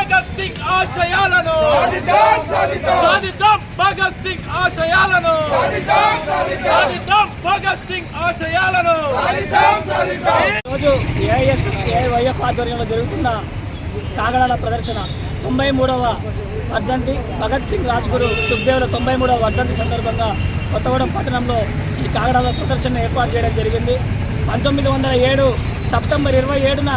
భగత్ సింగ్ ఆశయాలను. సాధిద్దాం భగత్ సింగ్ ఆశయాలను. సాధిద్దాం భగత్ సింగ్ ఆశయాలను. రోజు ఏఐఎస్ ఏఐవైఎఫ్ ఆధ్వర్యంలో జరుగుతున్న కాగడాల ప్రదర్శన. తొంభై మూడవ వర్ధంతి. భగత్ సింగ్ రాజ్గురు సుఖ్దేవుల తొంభై మూడవ వర్ధంతి సందర్భంగా కొత్తగూడెం పట్టణంలో ఈ కాగడాల ప్రదర్శన ఏర్పాటు చేయడం జరిగింది. పంతొమ్మిది వందల ఏడు సెప్టెంబర్ ఇరవై ఏడున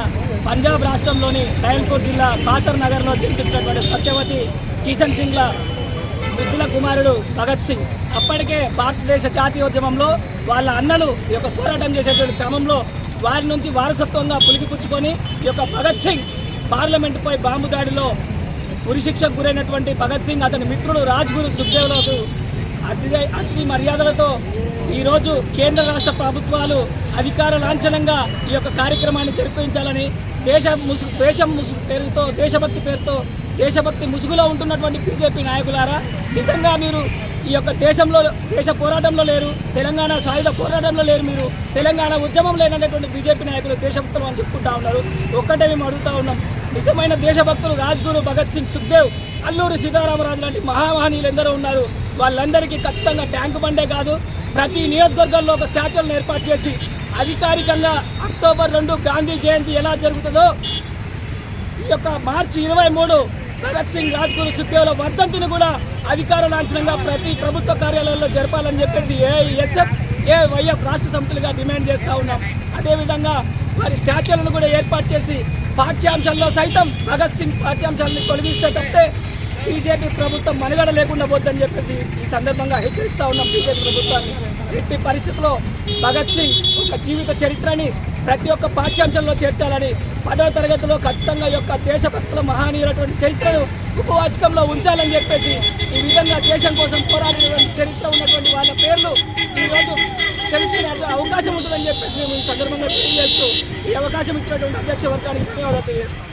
పంజాబ్ రాష్ట్రంలోని లయన్పూర్ జిల్లా కాతర్ నగర్లో జన్మించినటువంటి సత్యవతి కిషన్ సింగ్ల బుద్ధుల కుమారుడు భగత్ సింగ్. అప్పటికే భారతదేశ జాతీయోద్యమంలో వాళ్ళ అన్నలు ఈ యొక్క పోరాటం చేసేటువంటి క్రమంలో వారి నుంచి వారసత్వంగా పులికిపుచ్చుకొని ఈ యొక్క భగత్ సింగ్ పార్లమెంటుపై బాంబు దాడిలో ఉరిశిక్షకు గురైనటువంటి భగత్ సింగ్ అతని మిత్రుడు రాజ్గురు సుఖ్దేవ్లకు అతిథి అతిథి మర్యాదలతో ఈరోజు కేంద్ర రాష్ట్ర ప్రభుత్వాలు అధికార లాంఛనంగా ఈ యొక్క కార్యక్రమాన్ని జరిపించాలని దేశ ముసుగు దేశం ముసుగు పేరుతో దేశభక్తి పేరుతో దేశభక్తి ముసుగులో ఉంటున్నటువంటి బీజేపీ నాయకులారా నిజంగా మీరు ఈ యొక్క దేశంలో దేశ పోరాటంలో లేరు తెలంగాణ సాయుధ పోరాటంలో లేరు మీరు తెలంగాణ ఉద్యమం లేనటువంటి బీజేపీ నాయకులు దేశభక్తులు అని చెప్పుకుంటా ఉన్నారు. ఒక్కటే మేము అడుగుతా ఉన్నాం నిజమైన దేశభక్తులు రాజ్గురు భగత్ సింగ్ సుఖ్దేవ్ అల్లూరి సీతారామరాజు లాంటి మహామహనీయులు ఎందరో ఉన్నారు. వాళ్ళందరికీ ఖచ్చితంగా ట్యాంకు బండే కాదు ప్రతి నియోజకవర్గంలో ఒక స్టాచ్యూలను ఏర్పాటు చేసి అధికారికంగా అక్టోబర్ రెండు గాంధీ జయంతి ఎలా జరుగుతుందో ఈ యొక్క మార్చి ఇరవై మూడు భగత్ సింగ్ రాజ్గురు సుఖ్దేవ్ల వర్ధంతిని కూడా అధికార లాంఛనంగా ప్రతి ప్రభుత్వ కార్యాలయాల్లో జరపాలని చెప్పేసి ఏఎస్ఎఫ్ ఏవైఎఫ్ రాష్ట్ర సమితులుగా డిమాండ్ చేస్తూ ఉన్నాం. అదేవిధంగా వారి స్టాచ్యూలను కూడా ఏర్పాటు చేసి పాఠ్యాంశాల్లో సైతం భగత్ సింగ్ పాఠ్యాంశాలను తొలగిస్తే తప్పితే బీజేపీ ప్రభుత్వం మనుగడ లేకుండా పోద్దని చెప్పేసి ఈ సందర్భంగా హెచ్చరిస్తూ ఉన్నాం బీజేపీ ప్రభుత్వాన్ని. ఎట్టి పరిస్థితుల్లో భగత్ సింగ్ ఒక జీవిత చరిత్రని ప్రతి ఒక్క పాఠ్యాంశంలో చేర్చాలని పదవ తరగతిలో ఖచ్చితంగా యొక్క దేశభక్తుల మహానీయులటువంటి చరిత్రను ఉపవాచకంలో ఉంచాలని చెప్పేసి ఈ విధంగా దేశం కోసం పోరాడినటువంటి చరిత్ర ఉన్నటువంటి వాళ్ళ పేర్లు ఈరోజు తెలుసుకునే అవకాశం ఉంటుందని చెప్పేసి మేము ఈ సందర్భంగా తెలియజేస్తూ ఈ అవకాశం ఇచ్చినటువంటి అధ్యక్ష వర్గానికి ధన్యవాదాలు తెలియజేస్తాం